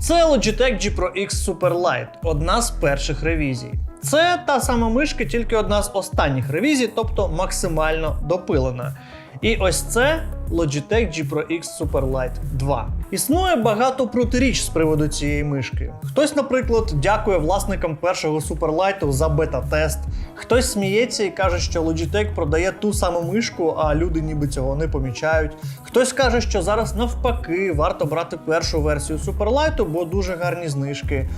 Це Logitech G Pro X Superlight, одна з перших ревізій. Це та сама мишка, тільки одна з останніх ревізій, тобто максимально допилена. І ось це Logitech G Pro X Superlight 2. Існує багато протиріч з приводу цієї мишки. Хтось, наприклад, дякує власникам першого Superlight за бета-тест. Хтось сміється і каже, що Logitech продає ту саму мишку, а люди ніби цього не помічають. Хтось каже, що зараз навпаки варто брати першу версію Superlight, бо дуже гарні знижки.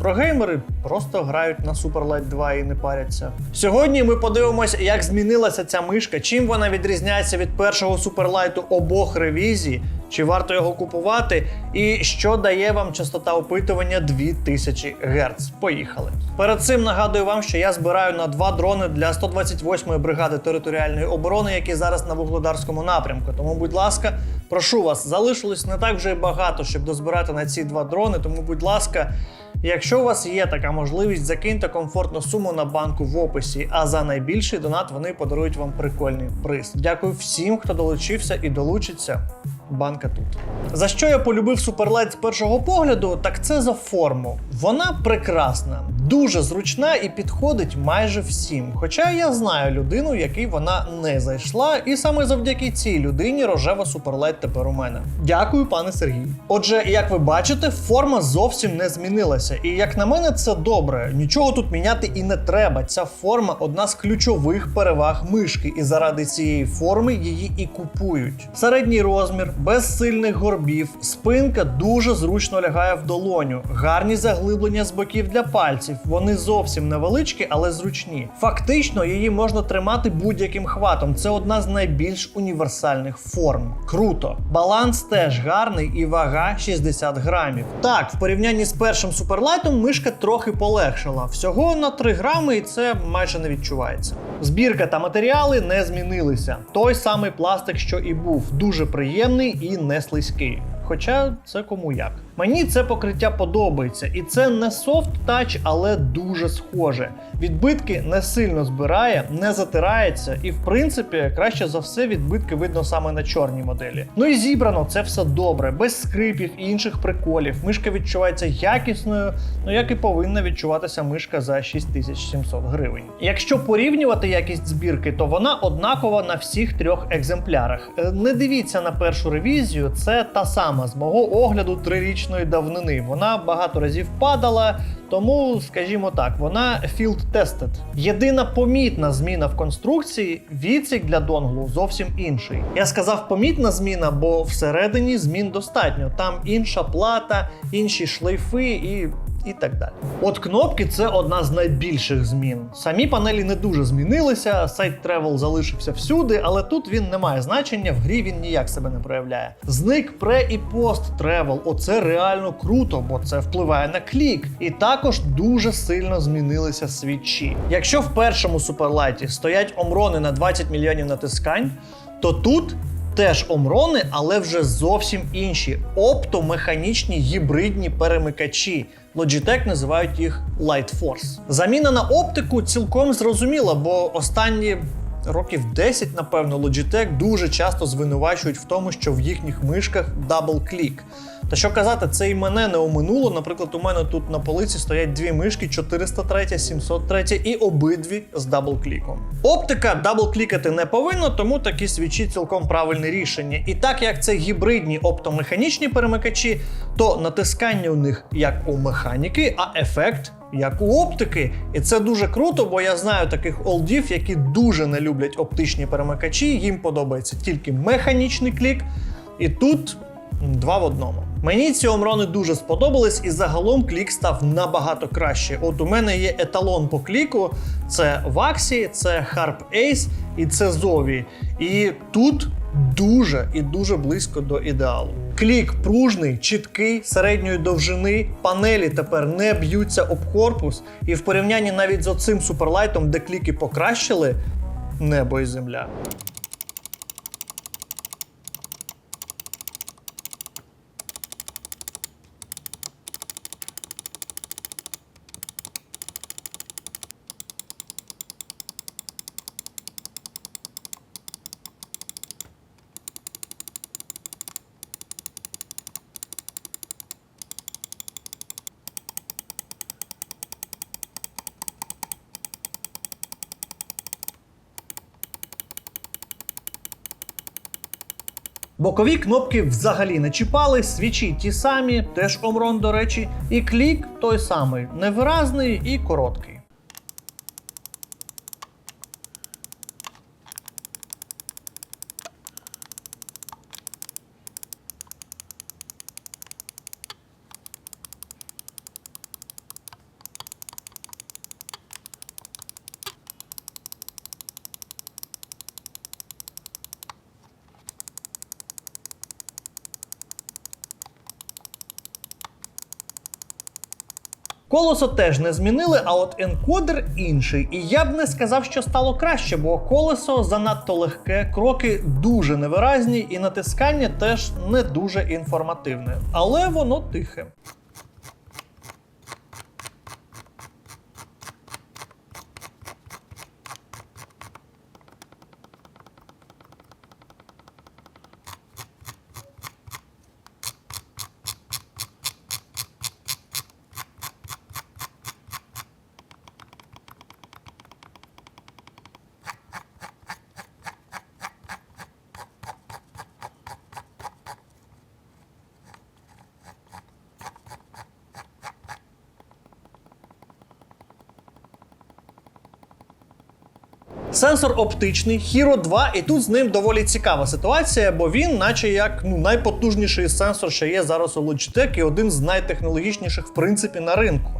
Про геймери просто грають на Superlight 2 і не паряться. Сьогодні ми подивимося, як змінилася ця мишка, чим вона відрізняється від першого суперлайту обох ревізій, чи варто його купувати, і що дає вам частота опитування 2000 Гц. Поїхали. Перед цим нагадую вам, що я збираю на два дрони для 128-ї бригади територіальної оборони, які зараз на вугледарському напрямку. Тому, будь ласка, прошу вас, залишилось не так вже й багато, щоб дозбирати на ці два дрони. Тому, будь ласка. Якщо у вас є така можливість, закиньте комфортну суму на банку в описі, а за найбільший донат вони подарують вам прикольний приз. Дякую всім, хто долучився і долучиться. Банка тут. За що я полюбив Superlight з першого погляду, так це за форму. Вона прекрасна, дуже зручна і підходить майже всім. Хоча я знаю людину, якій вона не зайшла, і саме завдяки цій людині рожева Superlight тепер у мене. Дякую, пане Сергій. Отже, як ви бачите, форма зовсім не змінилася. І як на мене, це добре. Нічого тут міняти і не треба. Ця форма одна з ключових переваг мишки, і заради цієї форми її і купують. Середній розмір, без сильних горбів, спинка дуже зручно лягає в долоню, гарні заглиблення з боків для пальців. Вони зовсім невеличкі, але зручні. Фактично, її можна тримати будь-яким хватом. Це одна з найбільш універсальних форм. Круто. Баланс теж гарний і вага 60 грамів. Так, в порівнянні з першим суперлайтом мишка трохи полегшала. Всього на 3 грами, і це майже не відчувається. Збірка та матеріали не змінилися. Той самий пластик, що і був, дуже приємний і не слизький. Хоча це кому як. Мені це покриття подобається, і це не софт тач, але дуже схоже. Відбитки не сильно збирає, не затирається, і в принципі краще за все відбитки видно саме на чорній моделі. Ну і зібрано це все добре, без скрипів і інших приколів. Мишка відчувається якісною, ну як і повинна відчуватися мишка за 6700 гривень. Якщо порівнювати якість збірки, то вона однакова на всіх трьох екземплярах. Е, Не дивіться на першу ревізію, це та сама з мого огляду трирічної давнини. Вона багато разів падала, тому, скажімо так, вона field tested. Єдина помітна зміна в конструкції відсік для донглу зовсім інший. Я сказав помітна зміна, бо всередині змін достатньо. Там інша плата, інші шлейфи і. І так далі. От кнопки це одна з найбільших змін. Самі панелі не дуже змінилися, сайт Travel залишився всюди, але тут він не має значення, в грі він ніяк себе не проявляє. Зник пре і пост Travel. Оце реально круто, бо це впливає на клік. І також дуже сильно змінилися свічі. Якщо в першому суперлайті стоять омрони на 20 мільйонів натискань, то тут Теж омрони, але вже зовсім інші оптомеханічні гібридні перемикачі. Logitech називають їх Light Force. Заміна на оптику цілком зрозуміла, бо останні років 10, напевно, Logitech дуже часто звинувачують в тому, що в їхніх мишках дабл-клік. Та що казати, це і мене не оминуло. Наприклад, у мене тут на полиці стоять дві мишки 403, 703 і обидві з дабл-кліком. Оптика дабл-клікати не повинна, тому такі свічі цілком правильне рішення. І так як це гібридні оптомеханічні перемикачі, то натискання у них як у механіки, а ефект як у оптики. І це дуже круто, бо я знаю таких олдів, які дуже не люблять оптичні перемикачі. Їм подобається тільки механічний клік. І тут два в одному. Мені ці омрони дуже сподобались, і загалом клік став набагато краще. От у мене є еталон по кліку: це Waxi, це Harp Ace і це Zovi. І тут дуже і дуже близько до ідеалу. Клік пружний, чіткий, середньої довжини, панелі тепер не б'ються об корпус, і в порівнянні навіть з оцим суперлайтом, де кліки покращили, небо і земля. Бокові кнопки взагалі не чіпали, свічі ті самі, теж омрон, до речі, і клік той самий, невиразний і короткий. Колесо теж не змінили, а от енкодер інший. І я б не сказав, що стало краще, бо колесо занадто легке, кроки дуже невиразні, і натискання теж не дуже інформативне. Але воно тихе. Сенсор оптичний, Hero 2, і тут з ним доволі цікава ситуація, бо він, наче як ну, найпотужніший сенсор, що є зараз у Logitech, і один з найтехнологічніших в принципі на ринку.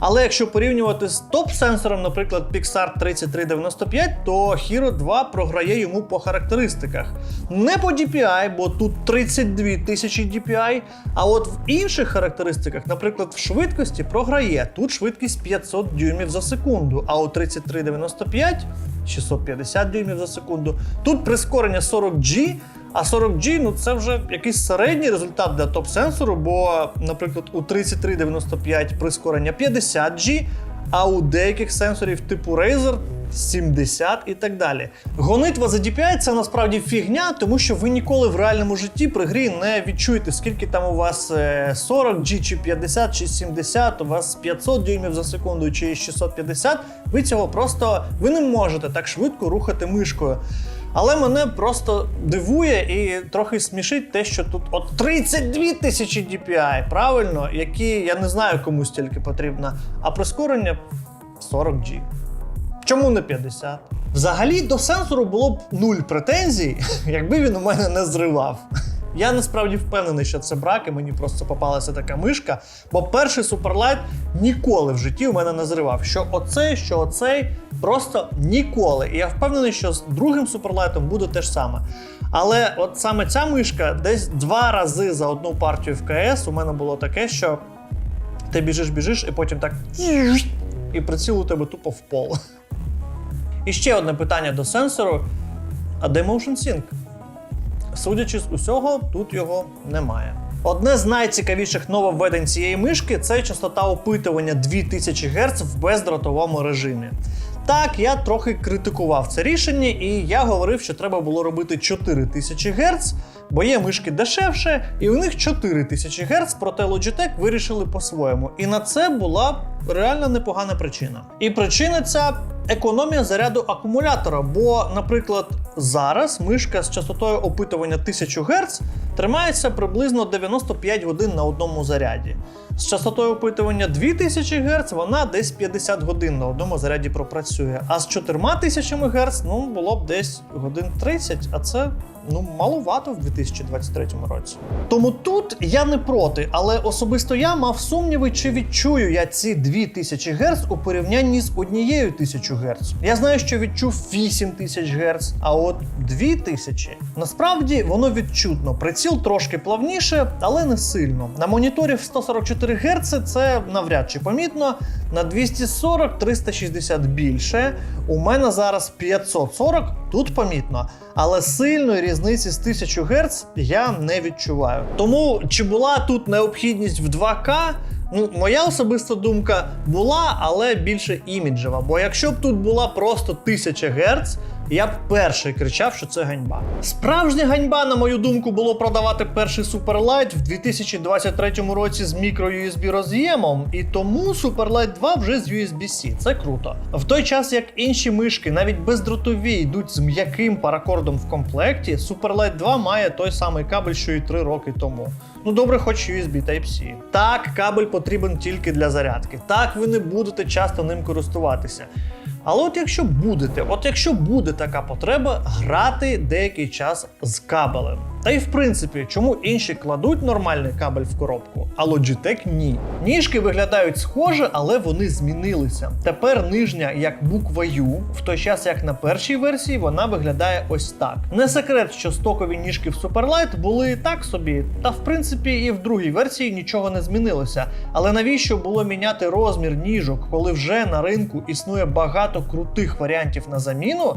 Але якщо порівнювати з топ-сенсором, наприклад, Pixar 3395, то Hero 2 програє йому по характеристиках. Не по DPI, бо тут 32 тисячі DPI, а от в інших характеристиках, наприклад, в швидкості програє. Тут швидкість 500 дюймів за секунду, а у 3395 650 дюймів за секунду. Тут прискорення 40G, а 40G ну це вже якийсь середній результат для топ-сенсору, бо, наприклад, у 3395 прискорення 50G, а у деяких сенсорів типу Razer 70 і так далі. Гонитва за DPI це насправді фігня, тому що ви ніколи в реальному житті при грі не відчуєте, скільки там у вас е, 40G, чи 50, чи 70, у вас 500 дюймів за секунду, чи 650. Ви цього просто ви не можете так швидко рухати мишкою. Але мене просто дивує і трохи смішить те, що тут от 32 тисячі DPI, правильно, які я не знаю, кому стільки потрібно, а прискорення 40G. Чому не 50? Взагалі до сенсору було б нуль претензій, якби він у мене не зривав. Я насправді впевнений, що це брак, і мені просто попалася така мишка. Бо перший Superlight ніколи в житті у мене не зривав. Що оцей, що оцей, просто ніколи. І я впевнений, що з другим Superlight буде те ж саме. Але от саме ця мишка десь два рази за одну партію в КС у мене було таке, що ти біжиш, біжиш, і потім так і приціл у тебе тупо в пол. І ще одне питання до сенсору: а де Motion Sync? Судячи з усього, тут його немає. Одне з найцікавіших нововведень цієї мишки це частота опитування 2000 Гц в бездротовому режимі. Так, я трохи критикував це рішення, і я говорив, що треба було робити 4000 Гц, бо є мишки дешевше, і у них 4000 Гц, проте Logitech вирішили по-своєму. І на це була реально непогана причина. І причина ця економія заряду акумулятора. Бо, наприклад, зараз мишка з частотою опитування 1000 Гц тримається приблизно 95 годин на одному заряді. З частотою опитування 2000 Гц вона десь 50 годин на одному заряді пропрацює. А з 4000 Гц ну, було б десь годин 30, а це ну маловато в 2023 році. Тому тут я не проти, але особисто я мав сумніви, чи відчую я ці 2000 Гц у порівнянні з однією 1000 Гц. Я знаю, що відчув 8000 Гц, а от 2000 насправді воно відчутно. Приціл трошки плавніше, але не сильно. На моніторі в 144 Гц це навряд чи помітно. На 240-360 більше. У мене зараз 540, тут помітно. Але сильної різниці з 1000 Гц я не відчуваю. Тому чи була тут необхідність в 2К? Ну, моя особиста думка була, але більше іміджева. Бо якщо б тут була просто 1000 Гц, я б перший кричав, що це ганьба. Справжня ганьба, на мою думку, було продавати перший Superlight в 2023 році з micro-USB роз'ємом, і тому Superlight 2 вже з USB-C. Це круто. В той час як інші мишки, навіть бездротові, йдуть з м'яким паракордом в комплекті, Superlight 2 має той самий кабель, що і 3 роки тому. Ну добре, хоч USB Type-C. Так, кабель потрібен тільки для зарядки. Так, ви не будете часто ним користуватися. Але от якщо будете, от якщо буде така потреба, грати деякий час з кабелем. Та й в принципі, чому інші кладуть нормальний кабель в коробку, а Logitech ні. Ніжки виглядають схоже, але вони змінилися. Тепер нижня як буква U, в той час як на першій версії вона виглядає ось так. Не секрет, що стокові ніжки в Superlight були так собі, та в принципі і в другій версії нічого не змінилося. Але навіщо було міняти розмір ніжок, коли вже на ринку існує багато крутих варіантів на заміну?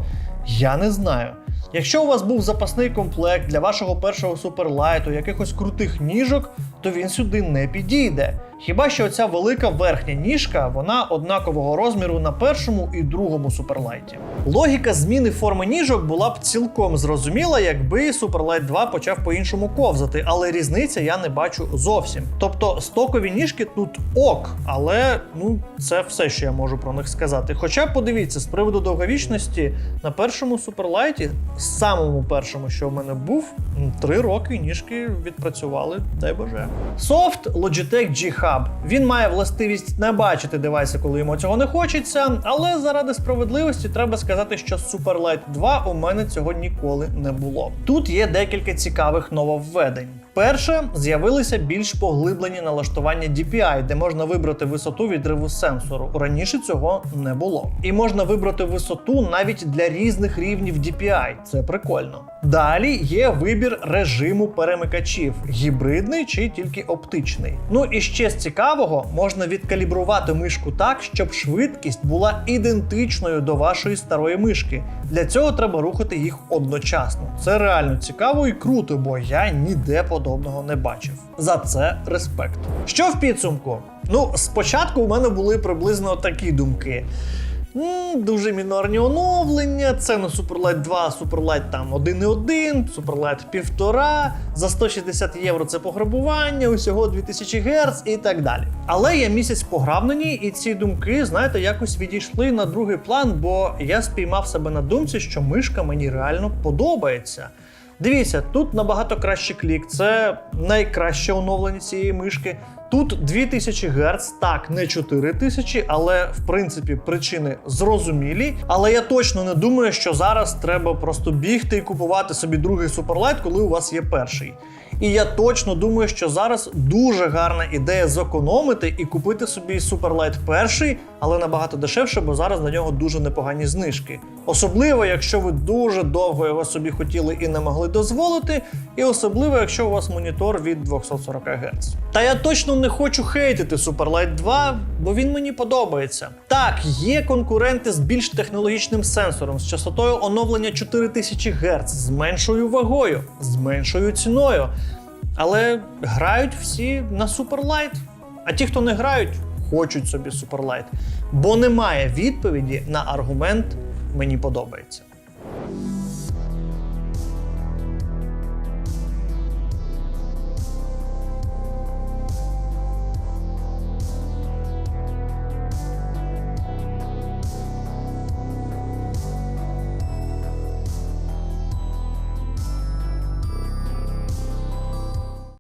Я не знаю. Якщо у вас був запасний комплект для вашого першого суперлайту, якихось крутих ніжок, то він сюди не підійде. Хіба що ця велика верхня ніжка, вона однакового розміру на першому і другому суперлайті. Логіка зміни форми ніжок була б цілком зрозуміла, якби Superlight 2 почав по-іншому ковзати, але різниці я не бачу зовсім. Тобто стокові ніжки тут ок, але ну це все, що я можу про них сказати. Хоча подивіться, з приводу довговічності на першому суперлайті, самому першому, що в мене був, три роки ніжки відпрацювали, дай боже. Софт Logitech G Hub. Він має властивість не бачити девайси, коли йому цього не хочеться, але заради справедливості треба сказати, що Superlight 2 у мене цього ніколи не було. Тут є декілька цікавих нововведень. Перше, з'явилися більш поглиблені налаштування DPI, де можна вибрати висоту відриву сенсору. Раніше цього не було. І можна вибрати висоту навіть для різних рівнів DPI. Це прикольно. Далі є вибір режиму перемикачів: гібридний чи тільки оптичний. Ну і ще з цікавого, можна відкалібрувати мишку так, щоб швидкість була ідентичною до вашої старої мишки. Для цього треба рухати їх одночасно. Це реально цікаво і круто, бо я ніде подобного не бачив. За це респект. Що в підсумку? Ну, спочатку у мене були приблизно такі думки. Дуже мінорні оновлення. Це на Superlight 2, Superlight там 1.1, Superlight 1.5, за 160 євро це пограбування, усього 2000 Гц і так далі. Але я місяць пограв на ній, і ці думки, знаєте, якось відійшли на другий план, бо я спіймав себе на думці, що мишка мені реально подобається. Дивіться, тут набагато кращий клік, це найкраще оновлення цієї мишки. Тут 2000 Гц, так, не 4000, але в принципі причини зрозумілі. Але я точно не думаю, що зараз треба просто бігти і купувати собі другий суперлайт, коли у вас є перший. І я точно думаю, що зараз дуже гарна ідея зекономити і купити собі Superlight перший, але набагато дешевше, бо зараз на нього дуже непогані знижки. Особливо, якщо ви дуже довго його собі хотіли і не могли дозволити, і особливо, якщо у вас монітор від 240 Гц. Та я точно не хочу хейтити Superlight 2, бо він мені подобається. Так, є конкуренти з більш технологічним сенсором, з частотою оновлення 4000 Гц, з меншою вагою, з меншою ціною. Але грають всі на суперлайт. А ті, хто не грають, хочуть собі суперлайт. Бо немає відповіді на аргумент мені подобається.